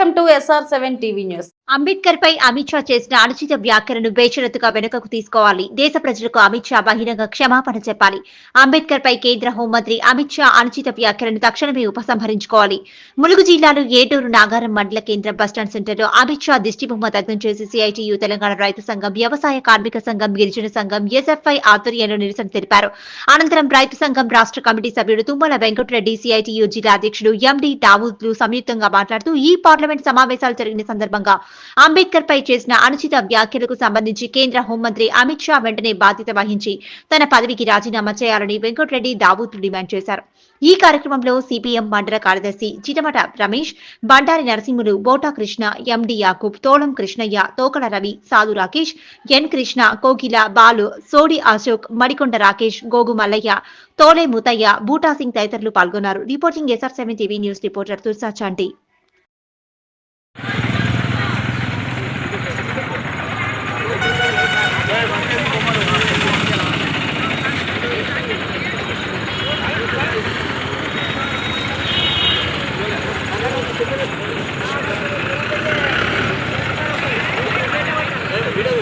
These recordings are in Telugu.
Welcome to SR7 TV News. Ambedkar పై అమిత్ షా చేసిన అనుచిత వ్యాఖ్యలను బేషరతుగా వెనుకకు తీసుకోవాలి. దేశ ప్రజలకు అమిత్ షా బహిరంగ క్షమాపణ చెప్పాలి. అంబేద్కర్ పై కేంద్ర హోంమంత్రి అమిత్ షా అనుచిత వ్యాఖ్యలను తక్షణమే ఉపసంహరించుకోవాలి. ములుగు జిల్లాలో ఏటూరు నాగారం మండల కేంద్ర బస్టాండ్ సెంటర్లో అమిత్ షా దిష్టిబొమ్మ దగ్ధం చేసి సిఐటియు తెలంగాణ రైతు సంఘం వ్యవసాయ కార్మిక సంఘం గిరిజన సంఘం ఎస్ఎఫ్ఐ ఆధ్వర్యంలో నిరసన తెలిపారు. అనంతరం రైతు సంఘం రాష్ట్ర కమిటీ సభ్యుడు తుమ్మల వెంకటరెడ్డి సిఐటియు జిల్లా అధ్యక్షుడు ఎండి దావూద్లు సంయుక్తంగా మాట్లాడుతూ ఈ పార్లమెంట్ సమావేశాలు జరిగిన సందర్భంగా అంబేద్కర్ పై చేసిన అనుచిత వ్యాఖ్యలకు సంబంధించి కేంద్ర హోంమంత్రి అమిత్ షా వెంటనే బాధ్యత వహించి తన పదవికి రాజీనామా చేయాలని వెంకటరెడ్డి దావూత్ డిమాండ్ చేశారు. ఈ కార్యక్రమంలో సిపిఎం మండల కార్యదర్శి చిటమట రమేష్ బండారి నరసింహులు బోటా కృష్ణ ఎండి యాకూబ్ తోళం కృష్ణయ్య తోకల రవి సాధు రాకేష్ ఎన్ కృష్ణ కోకిల బాలు సోడి అశోక్ మడికొండ రాకేష్ గోగు మల్లయ్య తోలే ముతయ్య బూటా సింగ్ తదితరులు పాల్గొన్నారు. Reporting SR seven TV news reporter Tursa Chanti.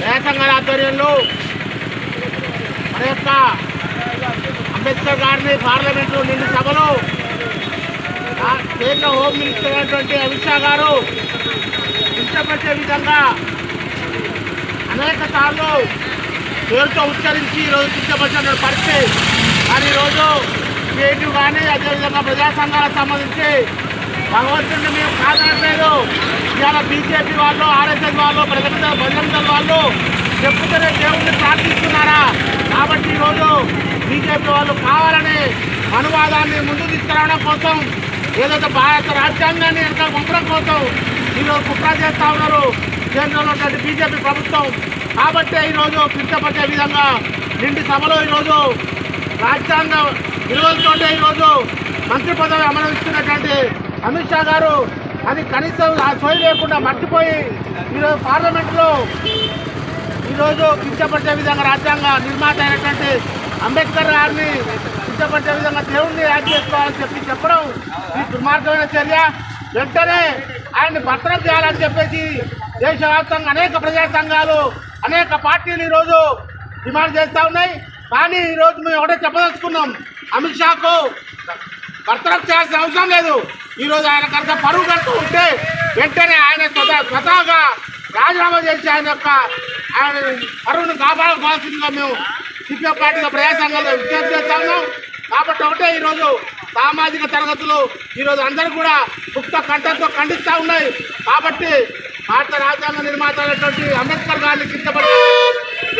న్యాయసంఘాల ఆధ్వర్యంలో మన యొక్క అంబేద్కర్ గారిని పార్లమెంటు నిన్న సభలో కేంద్ర హోమ్ మినిస్టర్ అయినటువంటి అమిత్ షా గారు ఇష్టపడే విధంగా అనేక సార్లు పేరుతో ఉచ్చరించి ఈరోజు కించపరిచిన పరిస్థితి. కానీ ఈరోజు కేంద్రం కానీ అదేవిధంగా ప్రజా సంఘాలకు సంబంధించి భగవంతుడిని మేము కాదనట్లేదు. ఇవాళ బీజేపీ వాళ్ళు ఆర్ఎస్ఎస్ వాళ్ళు ప్రజల బజరంగ వాళ్ళు చెప్పుకునే దేవుణ్ణి ప్రార్థిస్తున్నారా? కాబట్టి ఈరోజు బీజేపీ వాళ్ళు కావాలని అనువాదాన్ని ముందు తీసుకురావడం కోసం ఏదైతే భారత రాజ్యాంగాన్ని ఎంత పంపడం కోసం ఈరోజు కుట్ర చేస్తూ ఉన్నారు. కేంద్రంలో ఉన్నటువంటి బీజేపీ ప్రభుత్వం. కాబట్టి ఈరోజు కించపరిచే విధంగా నిండి సభలో ఈరోజు రాజ్యాంగ విలువలతోటే ఈరోజు మంత్రి పదవి అమలుస్తున్నటువంటి అమిత్ షా గారు అది కనీసం ఆ సోయి లేకుండా మర్చిపోయి ఈరోజు పార్లమెంట్లో ఈరోజు కించపరిచే విధంగా రాజ్యాంగ నిర్మాత అయినటువంటి అంబేద్కర్ గారిని కించపరిచే విధంగా దేవుణ్ణి యాడ్ చేసుకోవాలని చెప్పి చెప్పడం ఈ దుర్మార్గమైన చర్య. వెంటనే ఆయన్ని భర్తనం చేయాలని చెప్పేసి దేశవ్యాప్తంగా అనేక ప్రజా సంఘాలు అనేక పార్టీలు ఈరోజు డిమాండ్ చేస్తూ ఉన్నాయి. కానీ ఈరోజు మేము ఒకటే చెప్పదలుచుకున్నాం. అమిత్ షాకు భర్తరఫ్ చేయాల్సిన అవసరం లేదు. ఈరోజు ఆయన కనుక పరువు కనుక ఉంటే వెంటనే ఆయన స్వతహా స్వతహాగా రాజీనామా చేసి ఆయన యొక్క ఆయన పరువును కాపాడుకోవాల్సిందిగా మేము సిపిఎం పార్టీగా ప్రజా విజ్ఞప్తి చేస్తా ఉన్నాం. కాబట్టి ఒకటే ఈరోజు సామాజిక తరగతులు ఈరోజు అందరూ కూడా ముక్త కంఠంతో ఖండిస్తూ ఉన్నాయి. కాబట్టి భారత రాజ్యాంగ నిర్మాత అయినటువంటి అంబేద్కర్ గారిని కిందపడి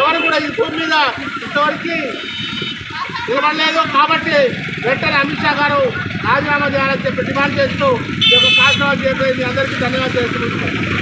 ఎవరు కూడా ఈ భూమి మీద ఇంతవరకు నిలబడలేదు. కాబట్టి వెంటనే అమిత్ షా గారు రాజీనామా చేయాలని చెప్పి డిమాండ్ చేస్తూ ఈ యొక్క కార్యక్రమం చేపట్టి అందరికీ ధన్యవాదాలు చేస్తున్నాను